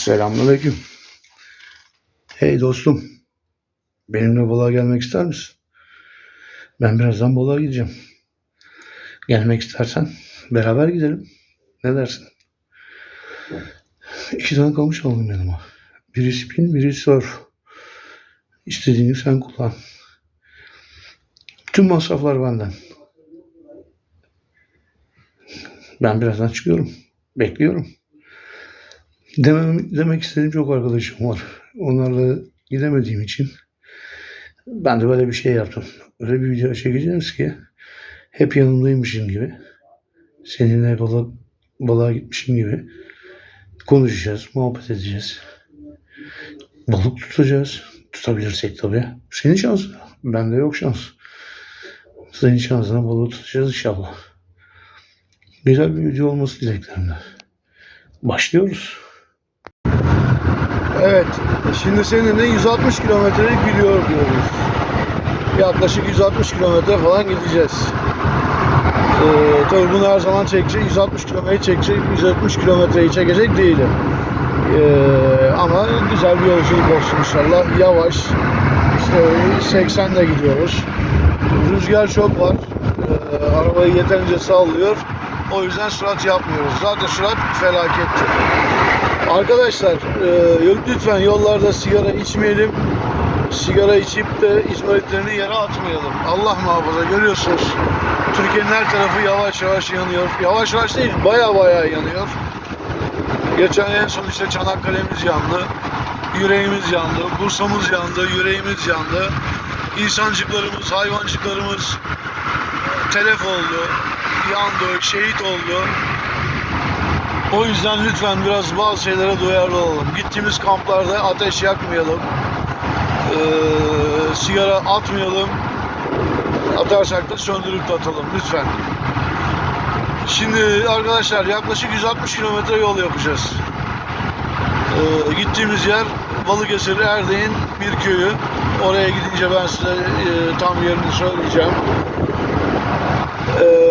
Selamünaleyküm. Hey dostum. Benimle balığa gelmek ister misin? Ben birazdan balığa gideceğim. Gelmek istersen beraber gidelim. Ne dersin? İki tane kamış aldım yanıma. Biri spin, biri surf. İstediğini sen kullan. Tüm masraflar benden. Ben birazdan çıkıyorum. Bekliyorum. Demem, demek istediğim çok arkadaşım var. Onlarla gidemediğim için ben de böyle bir şey yaptım. Öyle bir video çekeceğiz ki hep yanımdaymışım gibi seninle balık, balığa gitmişim gibi konuşacağız, muhabbet edeceğiz. Balık tutacağız. Tutabilirsek tabii. Senin şansın. Bende yok şans. Senin şansına balığı tutacağız inşallah. Güzel bir video olması dileklerimle. Başlıyoruz. Evet, şimdi seninle 160 kilometrelik yol diyoruz. Yaklaşık 160 kilometre falan gideceğiz. Ee, tabii bunu her zaman çekecek, 160 kilometreyi çekecek, 170 kilometreyi çekecek değilim. Ee, ama güzel bir yolculuk olsun inşallah. Yavaş, işte 80 ile gidiyoruz. Rüzgar çok var. Ee, arabayı yeterince sallıyor. O yüzden sürat yapmıyoruz. Zaten sürat felakettir. Arkadaşlar e, lütfen yollarda sigara içmeyelim. Sigara içip de izmaritlerini yere atmayalım. Allah muhafaza görüyorsunuz. Türkiye'nin her tarafı yavaş yavaş yanıyor. Yavaş yavaş değil baya baya yanıyor. Geçen en son işte Çanakkale'miz yandı. Yüreğimiz yandı. Bursa'mız yandı. Yüreğimiz yandı. İnsancıklarımız, hayvancıklarımız telef oldu. Yandı, şehit oldu. O yüzden lütfen biraz bazı şeylere duyarlı olalım. Gittiğimiz kamplarda ateş yakmayalım. Ee, sigara atmayalım. Atarsak da söndürüp de atalım lütfen. Şimdi arkadaşlar yaklaşık 160 kilometre yol yapacağız. Ee, gittiğimiz yer Balıkesir Erdek'in bir köyü. Oraya gidince ben size e, tam yerini söyleyeceğim. Ee,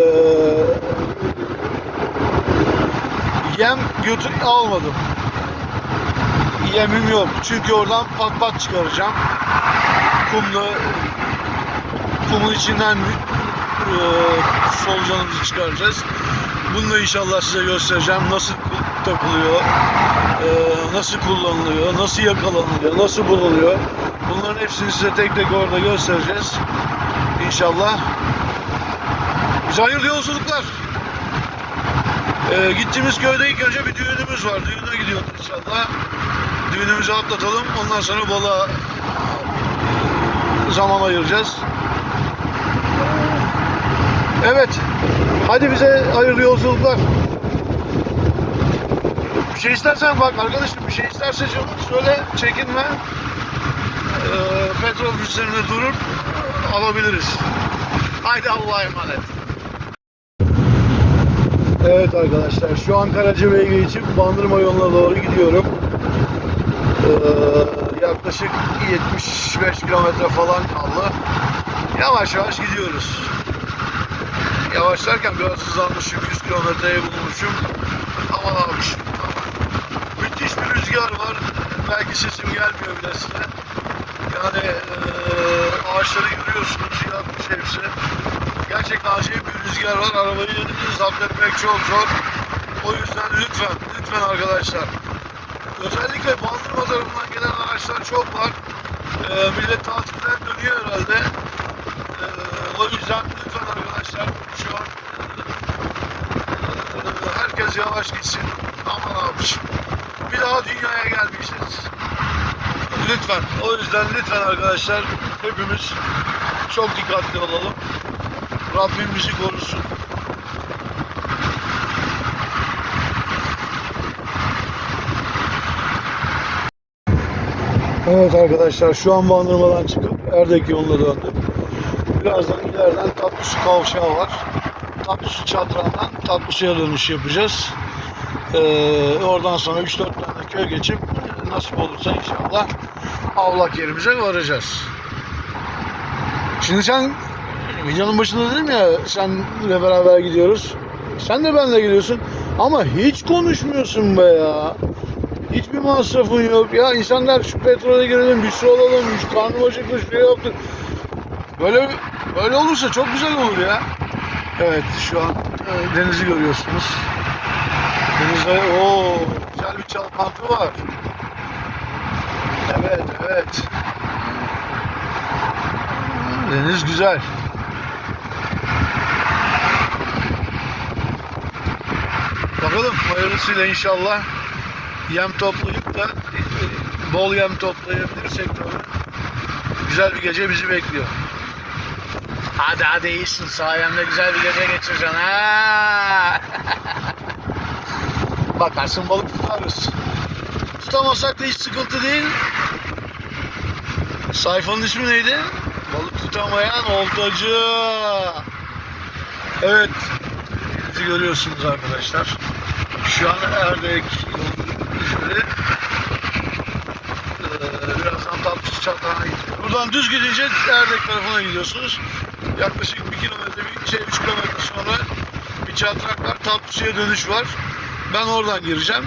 yem götür almadım. Yemim yok. Çünkü oradan pat pat çıkaracağım. Kumlu kumun içinden e, solucanımızı çıkaracağız. Bunu da inşallah size göstereceğim. Nasıl takılıyor, e, nasıl kullanılıyor, nasıl yakalanıyor, nasıl bulunuyor. Bunların hepsini size tek tek orada göstereceğiz. İnşallah. Bize hayırlı yolculuklar. Ee, gittiğimiz köyde ilk önce bir düğünümüz var. Düğüne gidiyoruz inşallah. Düğünümüzü atlatalım. Ondan sonra balığa zaman ayıracağız. Evet. Hadi bize hayırlı yolculuklar. Bir şey istersen bak arkadaşım bir şey isterse canım söyle çekinme. Ee, petrol ofislerinde durur alabiliriz. Haydi Allah'a emanet. Evet arkadaşlar şu an Karacabey'e geçip Bandırma yoluna doğru gidiyorum. Ee, yaklaşık 75 kilometre falan kaldı. Yavaş yavaş gidiyoruz. Yavaş derken biraz hızlanmışım. 100 kilometreye bulmuşum. Aman abişim. Müthiş bir rüzgar var. Belki sesim gelmiyor bile size. Yani eee ağaçları görüyorsunuz. Yatmış hepsi. Gerçekten acayip bir rüzgar var. Arabayı etmek çok zor. O yüzden lütfen, lütfen arkadaşlar. Özellikle Bandırma tarafından gelen araçlar çok var. Ee, millet tatilden dönüyor herhalde. Ee, o yüzden lütfen arkadaşlar şu an e, herkes yavaş gitsin. Aman abiciğim. Bir daha dünyaya gelmeyeceğiz. Lütfen. O yüzden lütfen arkadaşlar hepimiz çok dikkatli olalım. Rabbim bizi korusun. Evet arkadaşlar şu an Bandırma'dan çıkıp Erdek yoluna döndüm. Birazdan ileriden Tatlısu kavşağı var. Tatlısu çadrağından Tatlısu'ya dönüş yapacağız. Ee, oradan sonra 3-4 tane köy geçip nasip olursa inşallah avlak yerimize varacağız. Şimdi sen videonun başında dedim ya senle beraber gidiyoruz. Sen de benimle gidiyorsun. Ama hiç konuşmuyorsun be ya. Hiçbir masrafın yok. Ya insanlar şu petrole girelim, bir su alalım, şu karnım acıktı, şuraya yaptık. Böyle böyle olursa çok güzel olur ya. Evet şu an e, denizi görüyorsunuz. Denizde o güzel bir çalkantı var. Evet evet. Deniz güzel. Bakalım hayırlısıyla inşallah yem toplayıp da bol yem toplayabilirsek tabii. Güzel bir gece bizi bekliyor. Hadi hadi iyisin sayemde güzel bir gece geçireceksin ha. Bakarsın balık tutarız. Tutamasak da hiç sıkıntı değil. Sayfanın ismi neydi? Balık tutamayan oltacı. Evet. Bizi görüyorsunuz arkadaşlar. Şu an Erdek üzeri. Ee, birazdan Tatlısı Çatağı'na gidiyor. Buradan düz gidince Erdek tarafına gidiyorsunuz. Yaklaşık bir kilometre, bir şey, üç kilometre sonra bir çatrak var. Tatlısu'ya dönüş var. Ben oradan gireceğim.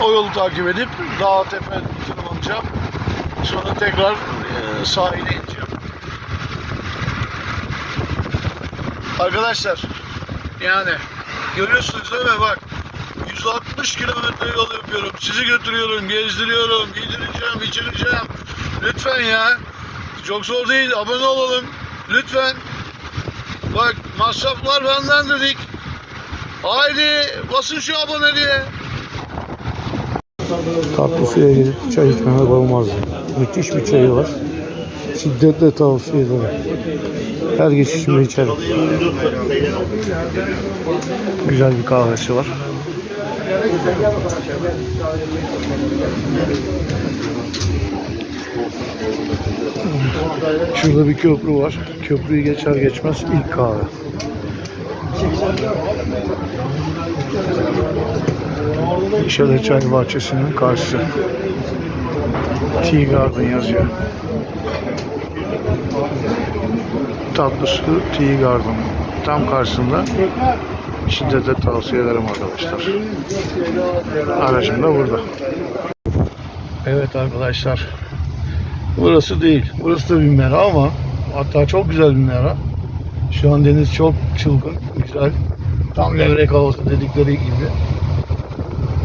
O yolu takip edip dağ tepe tırmanacağım. Sonra tekrar sahile ineceğim. Arkadaşlar yani görüyorsunuz değil mi bak 160 kilometre yol yapıyorum. Sizi götürüyorum, gezdiriyorum, giydireceğim, içireceğim. Lütfen ya. Çok zor değil. Abone olalım. Lütfen. Bak masraflar benden dedik. Haydi basın şu aboneliğe. Tatlı suya gidip çay içmemek olmazdı. Müthiş bir çayı var. Şiddetle tavsiye ederim. Her geçişimde içerim. Güzel bir kahvesi var. Şurada bir köprü var. Köprüyü geçer geçmez ilk kahve. İşaret Çay Bahçesi'nin karşısı. Tea Garden yazıyor. Tatlı su Tea Garden. Tam karşısında şiddetle tavsiye ederim arkadaşlar. Aracım da burada. Evet arkadaşlar. Burası değil. Burası da bir mera ama hatta çok güzel bir mera. Şu an deniz çok çılgın, güzel. Tam levrek havası dedikleri gibi.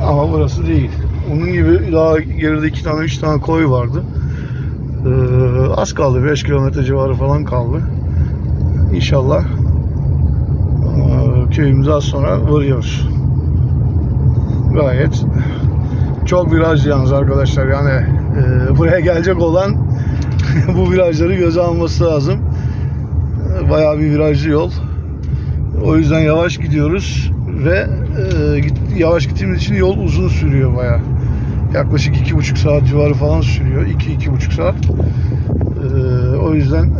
Ama burası değil. Onun gibi daha geride iki tane, üç tane koy vardı. Ee, az kaldı. 5 kilometre civarı falan kaldı. İnşallah köyümüze az sonra varıyoruz. Gayet çok viraj yalnız arkadaşlar. Yani e, buraya gelecek olan bu virajları göze alması lazım. Bayağı bir virajlı yol. O yüzden yavaş gidiyoruz ve e, git- yavaş gittiğimiz için yol uzun sürüyor bayağı. Yaklaşık iki buçuk saat civarı falan sürüyor. iki iki buçuk saat. E, o yüzden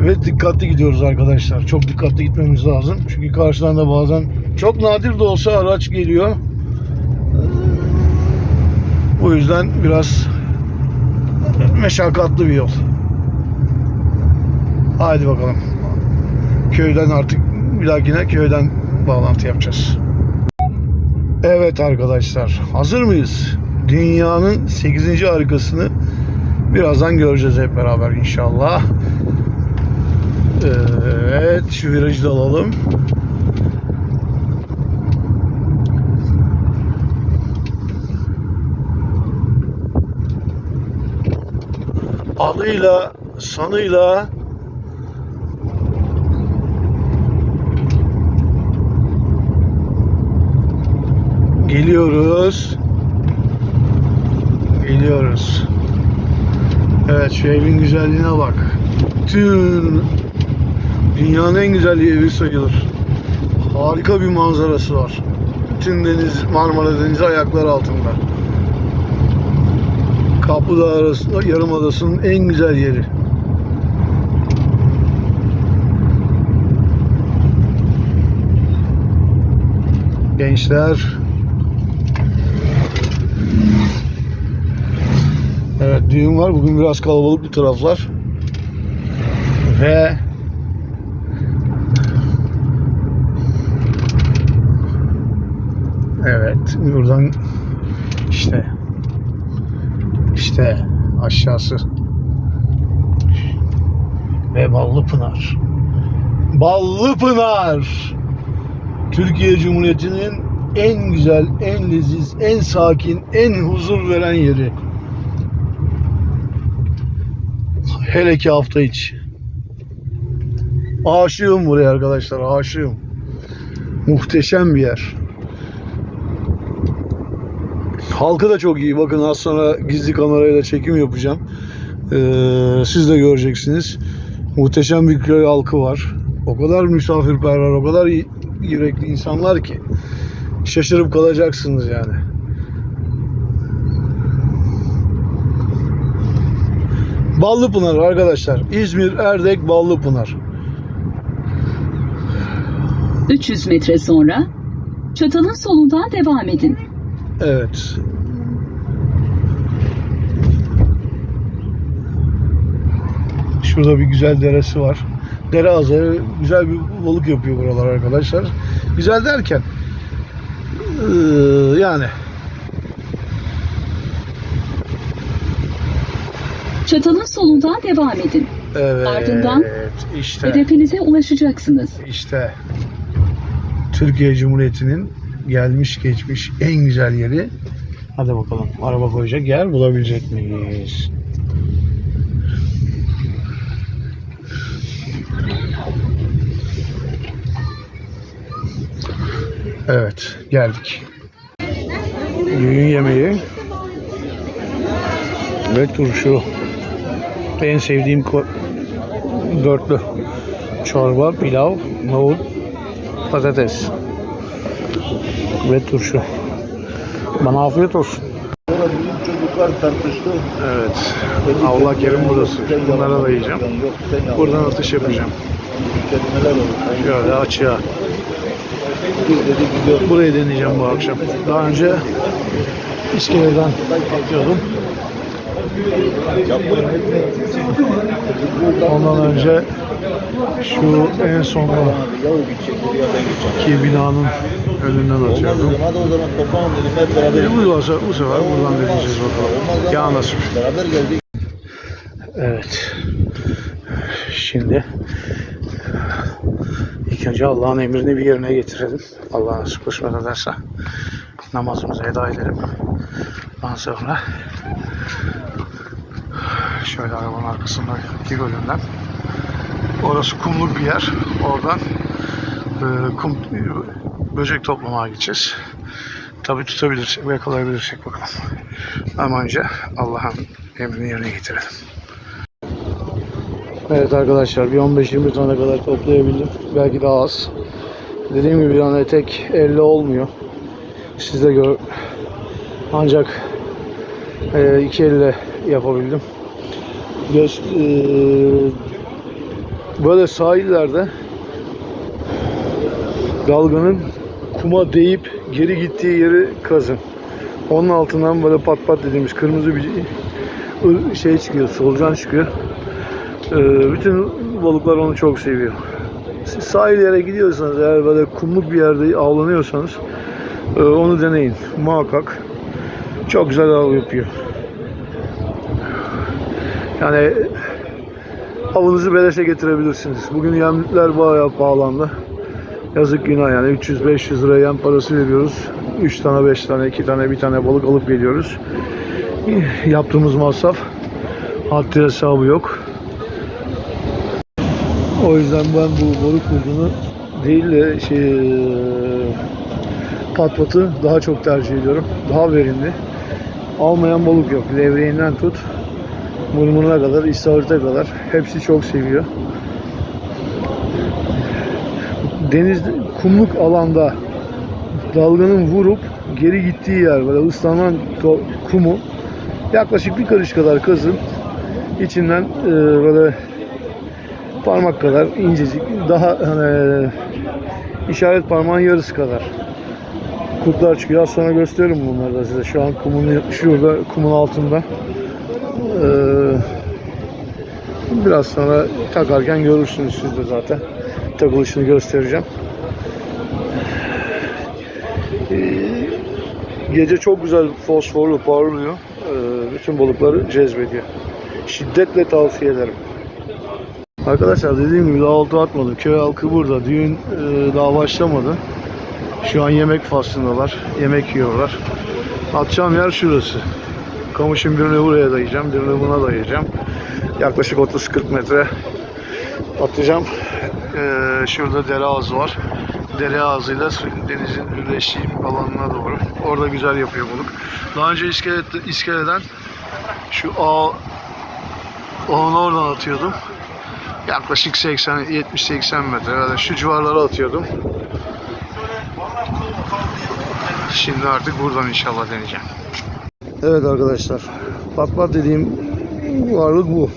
ve dikkatli gidiyoruz arkadaşlar. Çok dikkatli gitmemiz lazım. Çünkü karşıdan da bazen çok nadir de olsa araç geliyor. O yüzden biraz meşakkatli bir yol. Haydi bakalım köyden artık bir dahakine köyden bağlantı yapacağız. Evet arkadaşlar hazır mıyız? Dünyanın 8. harikasını birazdan göreceğiz hep beraber inşallah. Evet şu virajı da alalım. Adıyla, sanıyla Geliyoruz. Geliyoruz. Evet şu evin güzelliğine bak. Bütün dünyanın en güzel evi sayılır. Harika bir manzarası var. Bütün deniz Marmara Denizi ayaklar altında. Kapıdağ arasında Yarımadası'nın en güzel yeri. Gençler Evet düğün var. Bugün biraz kalabalık bir taraflar. Ve Evet buradan İşte. İşte aşağısı. Ve Ballı Pınar. Ballı Pınar. Türkiye Cumhuriyeti'nin en güzel, en leziz, en sakin, en huzur veren yeri. Hele ki hafta içi. Aşığım buraya arkadaşlar, aşığım. Muhteşem bir yer. Halkı da çok iyi. Bakın az sonra gizli kamerayla çekim yapacağım. Ee, siz de göreceksiniz. Muhteşem bir köy halkı var. O kadar misafirperver, o kadar yürekli insanlar ki şaşırıp kalacaksınız yani. Ballıpınar arkadaşlar. İzmir Erdek Ballıpınar. 300 metre sonra çatalın solundan devam edin. Evet. Şurada bir güzel deresi var. Dere azarı güzel bir balık yapıyor buralar arkadaşlar. Güzel derken eee, yani Çatalın solundan devam edin. evet Ardından işte Hedefinize ulaşacaksınız. işte Türkiye Cumhuriyeti'nin gelmiş geçmiş en güzel yeri. Hadi bakalım araba koyacak yer bulabilecek miyiz? Evet geldik. Düğün yemeği ve turşu. En sevdiğim dörtlü. Çorba, pilav, nohut, patates ve turşu. Bana afiyet olsun. Bizim çocuklar tartıştı. Evet. Allah kerim burası. Bunlara da yiyeceğim. Buradan atış yapacağım. Şöyle açığa. Burayı deneyeceğim bu akşam. Daha önce iskeleden atıyordum. Ondan önce şu en sonda ki binanın önünden atıyordum. E, bu, sefer, bu sefer buradan deneyeceğiz bakalım. Ya geldik. Evet. Şimdi ilk önce Allah'ın emrini bir yerine getirelim. Allah nasip kısmet ederse namazımızı eda edelim. Ondan sonra şöyle arabanın arkasındaki bölümden orası kumluk bir yer. Oradan e, kum böcek toplamaya gideceğiz. Tabi tutabilirsek ve yakalayabilirsek bakalım. Ama önce Allah'ın emrini yerine getirelim. Evet arkadaşlar bir 15-20 tane kadar toplayabildim. Belki daha az. Dediğim gibi yani tek elle olmuyor. Siz de gör. Ancak e, iki elle yapabildim. Göz, e, böyle sahillerde dalganın kuma değip geri gittiği yeri kazın. Onun altından böyle pat pat dediğimiz kırmızı bir şey çıkıyor, solucan çıkıyor. Ee, bütün balıklar onu çok seviyor. Siz sahil yere gidiyorsanız eğer böyle kumluk bir yerde avlanıyorsanız e, onu deneyin muhakkak. Çok güzel av yapıyor. Yani avınızı beleşe getirebilirsiniz. Bugün yemler bayağı pahalandı. Yazık günah yani 300-500 lira yem parası veriyoruz. 3 tane, 5 tane, 2 tane, bir tane balık alıp geliyoruz. Yaptığımız masraf haddi hesabı yok. O yüzden ben bu balık burcunu değil de şey eee, pat patı daha çok tercih ediyorum. Daha verimli. Almayan balık yok. Levreğinden tut mırmırına kadar, istavrite kadar hepsi çok seviyor. Deniz kumluk alanda dalganın vurup geri gittiği yer böyle ıslanan kumu yaklaşık bir karış kadar kazın. İçinden eee, böyle parmak kadar incecik daha hani işaret parmağın yarısı kadar kurtlar çıkıyor. Az sonra gösteririm bunları da size. Şu an kumun şurada kumun altında. Ee, biraz sonra takarken görürsünüz siz de zaten. Takılışını göstereceğim. Ee, Gece çok güzel fosforlu parlıyor. Ee, bütün balıkları cezbediyor. Şiddetle tavsiye ederim. Arkadaşlar dediğim gibi daha olta atmadım. Köy halkı burada. Düğün e, daha başlamadı. Şu an yemek faslındalar. Yemek yiyorlar. Atacağım yer şurası. Kamışın birini buraya dayayacağım. Birini buna dayayacağım. Yaklaşık 30-40 metre atacağım. Ee, şurada dere ağzı var. Dere ağzıyla denizin birleştiği alanına doğru. Orada güzel yapıyor balık. Daha önce iskelet, iskeleden şu ağ ağın oradan atıyordum. Yaklaşık 80 70-80 metre şu civarlara atıyordum. Şimdi artık buradan inşallah deneyeceğim. Evet arkadaşlar. Pat pat dediğim varlık bu.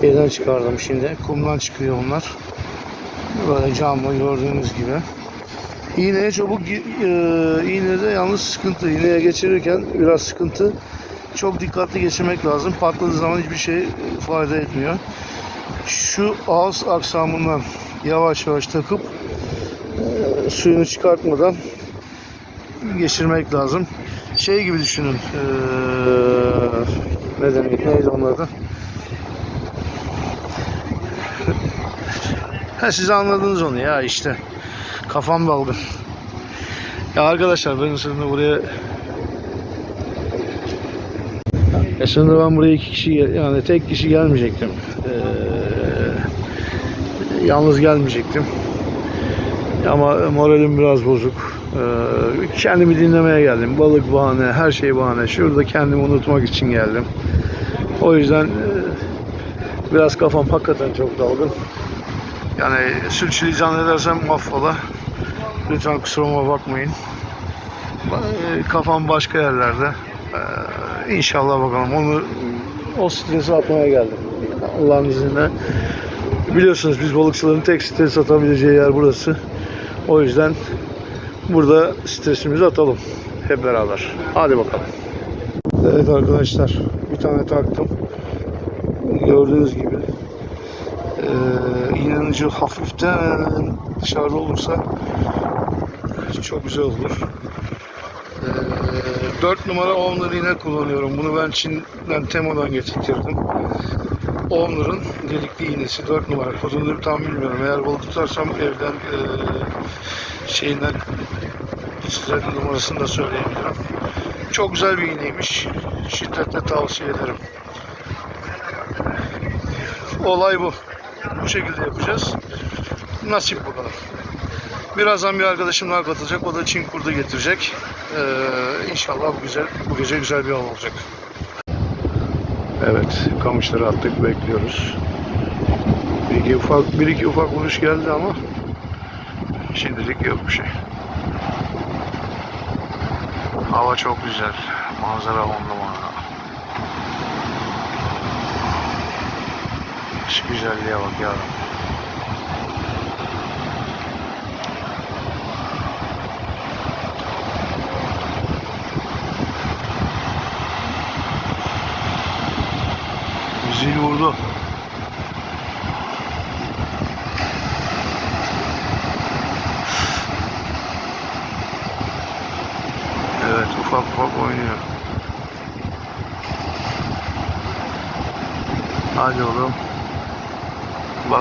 Şeyden çıkardım şimdi. Kumdan çıkıyor onlar. Böyle canlı gördüğünüz gibi. İğneye çabuk e, iğnede yalnız sıkıntı. İğneye geçirirken biraz sıkıntı. Çok dikkatli geçirmek lazım. Patladığı zaman hiçbir şey fayda etmiyor. Şu ağız aksamından yavaş yavaş takıp e, suyunu çıkartmadan geçirmek lazım. Şey gibi düşünün. E, ne demek? Neydi adı? Ha, siz anladınız onu ya işte. Kafam dalgın. Ya arkadaşlar ben şimdi buraya aslında ben buraya iki kişi yani tek kişi gelmeyecektim. Ee, yalnız gelmeyecektim. Ama moralim biraz bozuk. Ee, kendimi dinlemeye geldim. Balık bahane, her şey bahane. Şurada kendimi unutmak için geldim. O yüzden e, biraz kafam hakikaten çok dalgın. Yani sürçülisan edersem affola. Lütfen kusuruma bakmayın. Ba- e, Kafam başka yerlerde. Ee, İnşallah bakalım. Onu o stresi atmaya geldim. Allah'ın izniyle. Biliyorsunuz biz balıkçıların tek stres atabileceği yer burası. O yüzden burada stresimizi atalım hep beraber. Hadi bakalım. Evet arkadaşlar bir tane taktım. Gördüğünüz gibi ee, iğnenin hafiften dışarıda olursa çok güzel olur. Ee, 4 numara Owner iğne kullanıyorum. Bunu ben Çin'den Temo'dan getirttirdim. Owner'ın delikli iğnesi 4 numara. Kodunu tam bilmiyorum. Eğer balık tutarsam evden e, şeyinden size numarasını da söyleyebilirim. Çok güzel bir iğneymiş. Şiddetle tavsiye ederim. Olay bu. Bu şekilde yapacağız. Nasip bakalım. Birazdan bir arkadaşım daha katılacak. O da Çin kurdu getirecek. Ee, inşallah bu güzel, bu gece güzel bir av olacak. Evet, kamışları attık, bekliyoruz. Bir iki ufak, bir iki ufak vuruş geldi ama şimdilik yok bir şey. Hava çok güzel, manzara on numara. Şu güzelliğe bak ya.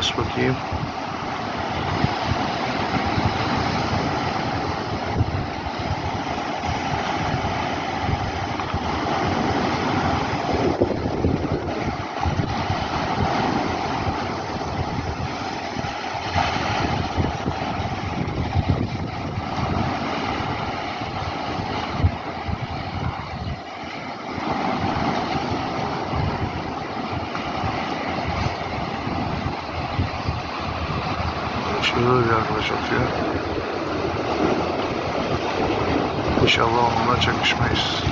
próximo aqui. Bir arkadaş atıyor. İnşallah onunla çakışmayız.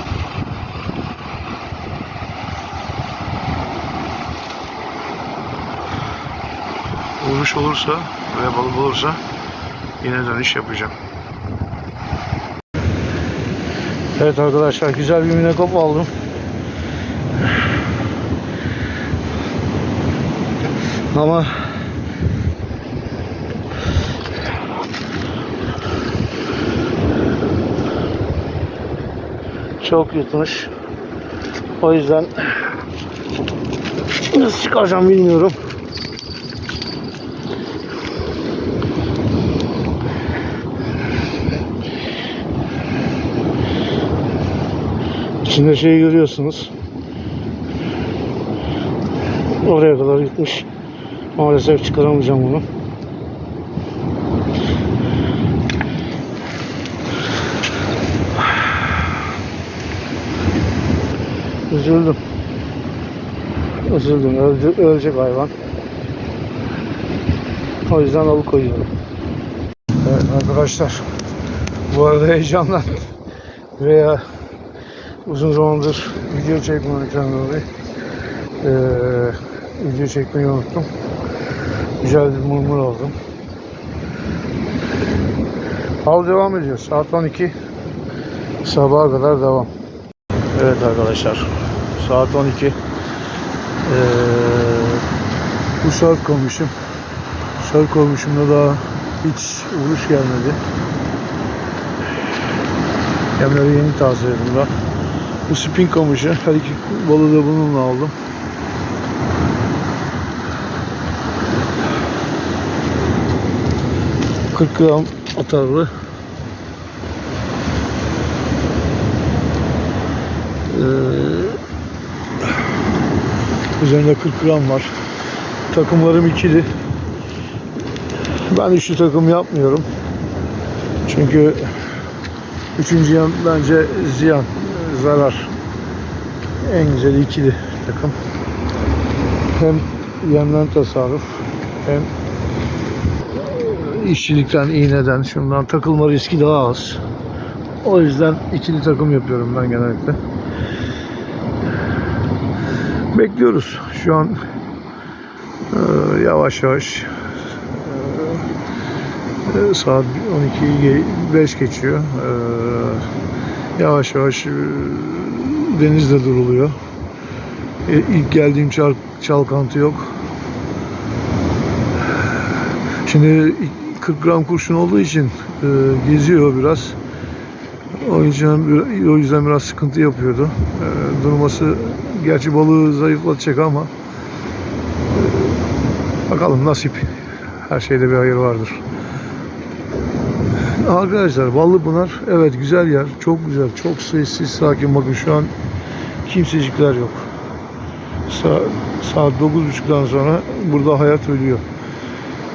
Vuruş olursa veya balık olursa yine dönüş yapacağım. Evet arkadaşlar güzel bir minekop aldım. Ama çok yutmuş. O yüzden nasıl çıkaracağım bilmiyorum. İçinde şeyi görüyorsunuz. Oraya kadar gitmiş. Maalesef çıkaramayacağım bunu. Üzüldüm. Üzüldüm. Ölecek, ölecek hayvan. O yüzden alıkoyuyorum. Evet arkadaşlar. Bu arada heyecandan veya uzun zamandır video çekmemekten dolayı eee video çekmeyi unuttum. Güzel bir murmur aldım. Av devam ediyor. Saat 12. Sabaha kadar devam. Evet arkadaşlar. Saat 12. Eee bu saat koymuşum. Saat koymuşumda daha hiç vuruş gelmedi. Yemleri yeni tazeledim daha. Bu spin kamışı. Her iki balığı da bununla aldım. ...40 gram atarlı. Üzerinde 40 gram var. Takımlarım ikili. Ben üçlü takım yapmıyorum. Çünkü üçüncü yem bence ziyan, zarar. En güzeli ikili takım. Hem yemden tasarruf hem işçilikten, iğneden, şundan takılma riski daha az. O yüzden ikili takım yapıyorum ben genellikle. Bekliyoruz. Şu an e, yavaş yavaş e, e, saat 12'yi 5 geçiyor. E, yavaş yavaş e, denizde duruluyor. E, ilk geldiğim çal, çalkantı yok. Şimdi 40 gram kurşun olduğu için e, geziyor biraz. O yüzden, o yüzden biraz sıkıntı yapıyordu. E, durması gerçi balığı zayıflatacak ama bakalım nasip. Her şeyde bir hayır vardır. Arkadaşlar Ballıpınar evet güzel yer. Çok güzel. Çok sessiz sakin. Bakın şu an kimsecikler yok. Sa saat 9.30'dan sonra burada hayat ölüyor.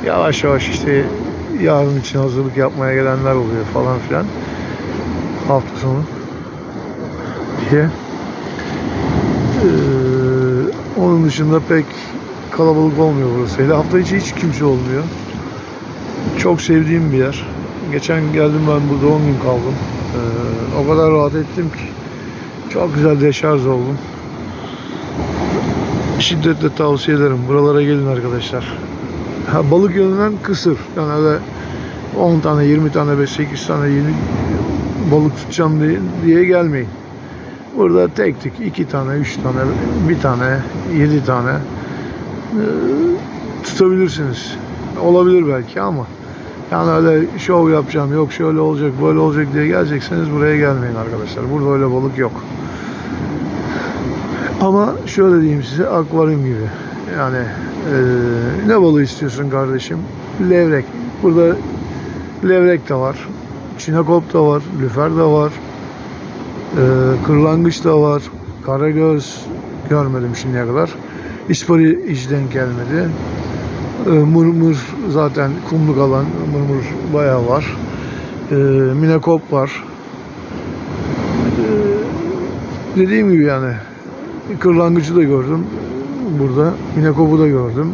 Yavaş yavaş işte yarın için hazırlık yapmaya gelenler oluyor falan filan. Hafta sonu diye. Ee, onun dışında pek kalabalık olmuyor burası. Hele hafta içi hiç kimse olmuyor. Çok sevdiğim bir yer. Geçen geldim ben burada 10 gün kaldım. Ee, o kadar rahat ettim ki. Çok güzel deşarj oldum. Şiddetle tavsiye ederim. Buralara gelin arkadaşlar. Ha, balık yönünden kısır. Yani öyle 10 tane, 20 tane, 8 tane, 20 balık tutacağım diye, diye gelmeyin. Burada tek tek 2 tane, 3 tane, 1 tane, 7 tane e, tutabilirsiniz. Olabilir belki ama yani öyle şov yapacağım, yok şöyle olacak, böyle olacak diye gelecekseniz buraya gelmeyin arkadaşlar. Burada öyle balık yok. Ama şöyle diyeyim size akvaryum gibi. Yani eee, ne balığı istiyorsun kardeşim? Levrek. Burada levrek de var. Çinekop da var. Lüfer de var. Eee kırlangıç da var. Karagöz görmedim şimdiye kadar. İspari hiç denk gelmedi. Eee, mırmır zaten kumluk alan mırmır bayağı var. Eee minekop var. Eee, dediğim gibi yani kırlangıcı da gördüm burada. Minekop'u da gördüm.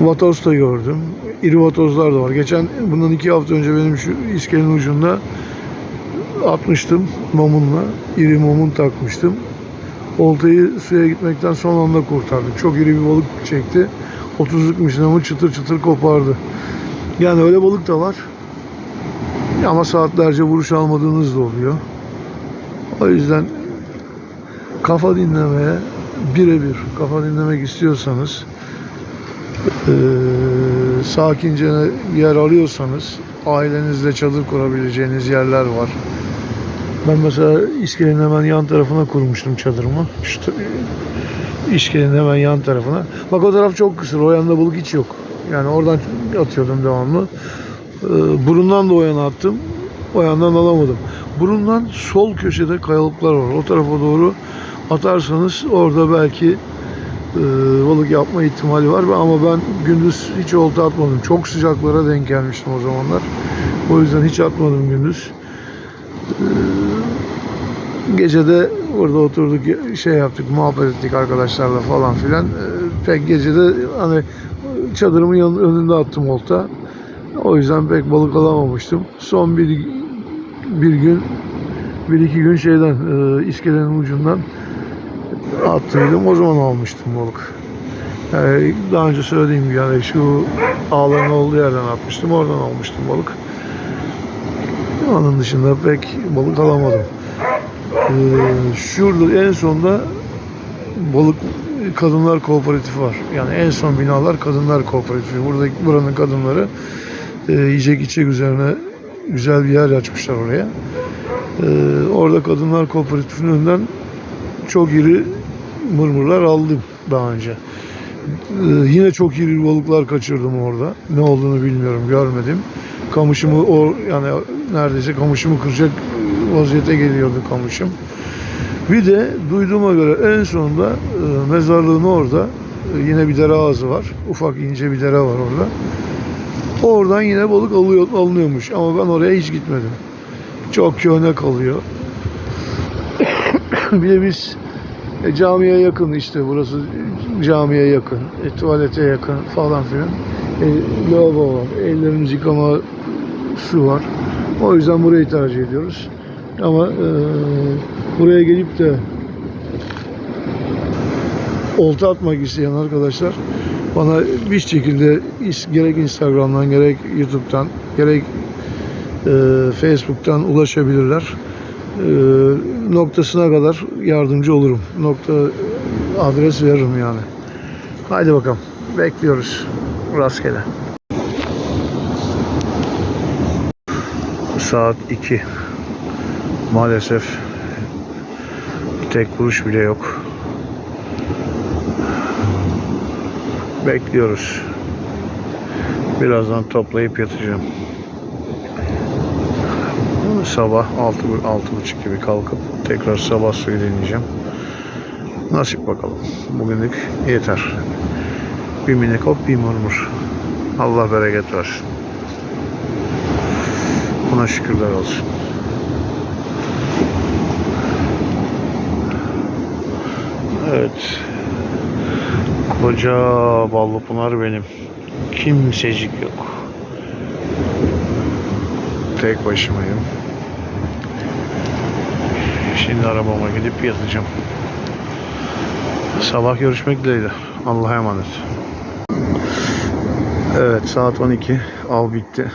Vatoz da gördüm. İri vatozlar da var. Geçen bundan iki hafta önce benim şu iskelenin ucunda atmıştım mamunla. İri mamun takmıştım. Oltayı suya gitmekten son anda kurtardık. Çok iri bir balık çekti. 30'luk misinamı çıtır çıtır kopardı. Yani öyle balık da var. Ama saatlerce vuruş almadığınız da oluyor. O yüzden kafa dinlemeye birebir kafa dinlemek istiyorsanız eee sakince yer arıyorsanız ailenizle çadır kurabileceğiniz yerler var. Ben mesela iskelenin hemen yan tarafına kurmuştum çadırımı. Şu iskelenin hemen yan tarafına. Bak o taraf çok kısır. O yanda balık hiç yok. Yani oradan atıyordum devamlı. Ee, burundan da o yana attım. O yandan alamadım. Burundan sol köşede kayalıklar var. O tarafa doğru atarsanız orada belki e, balık yapma ihtimali var. Ama ben gündüz hiç olta atmadım. Çok sıcaklara denk gelmiştim o zamanlar. O yüzden hiç atmadım gündüz. Gece de orada oturduk şey yaptık muhabbet ettik arkadaşlarla falan filan. Ee, Pek gecede hani çadırımın yanı- önünde attım olta. O yüzden pek balık alamamıştım. Son bir bir gün bir iki gün şeyden e, iskelenin ucundan attıydım. O zaman almıştım balık. Yani daha önce söylediğim gibi yani şu ağların olduğu yerden atmıştım. Oradan almıştım balık. Onun dışında pek balık alamadım. Ee, şurada en sonda balık kadınlar kooperatifi var. Yani en son binalar kadınlar kooperatifi. Burada buranın kadınları e, yiyecek içecek üzerine güzel bir yer açmışlar oraya. Ee, orada kadınlar kooperatifinin önünden çok iri mırmırlar aldım daha önce. Ee, yine çok iri balıklar kaçırdım orada. Ne olduğunu bilmiyorum, görmedim. Kamışımı o yani neredeyse kamışımı kıracak vaziyete geliyordu kamışım. Bir de duyduğuma göre en sonunda e, mezarlığın orada e, yine bir dere ağzı var. Ufak ince bir dere var orada. Oradan yine balık alıyor, alınıyormuş ama ben oraya hiç gitmedim. Çok köhne kalıyor. bir de biz e, camiye yakın işte burası camiye yakın, e, tuvalete yakın falan filan. E, lavabo var, ellerimizi yıkama su var. O yüzden burayı tercih ediyoruz. Ama e, buraya gelip de olta atmak isteyen arkadaşlar bana bir şekilde gerek Instagram'dan gerek YouTube'dan gerek e, Facebook'tan ulaşabilirler. E, noktasına kadar yardımcı olurum. Nokta adres veririm yani. Haydi bakalım. Bekliyoruz. Rastgele. Saat 2. Maalesef tek kuruş bile yok. Bekliyoruz. Birazdan toplayıp yatacağım. Sabah 6 6.30 gibi kalkıp tekrar sabah suyu deneyeceğim. Nasip bakalım. Bugünlük yeter. Bir minik hop bir murmur. Allah bereket versin. Buna şükürler olsun. Evet. Koca Ballıpınar benim. Kimsecik yok. Tek başımayım. Şimdi arabama gidip yatacağım. Sabah görüşmek dileğiyle. Allah'a emanet. Evet saat 12. Av bitti.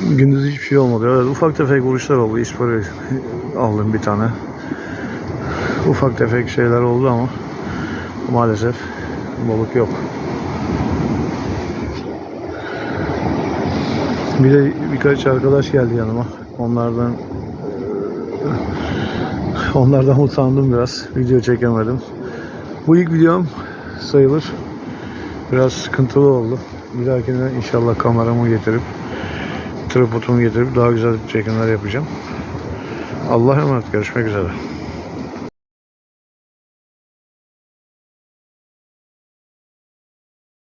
Gündüz hiçbir şey olmadı. Evet, ufak tefek vuruşlar oldu. İspari aldım bir tane. Ufak tefek şeyler oldu ama maalesef balık yok. Bir de birkaç arkadaş geldi yanıma. Onlardan onlardan utandım biraz. Video çekemedim. Bu ilk videom sayılır. Biraz sıkıntılı oldu. Bir dahakine inşallah kameramı getirip tripodumu getirip daha güzel çekimler yapacağım. Allah'a emanet. Görüşmek üzere.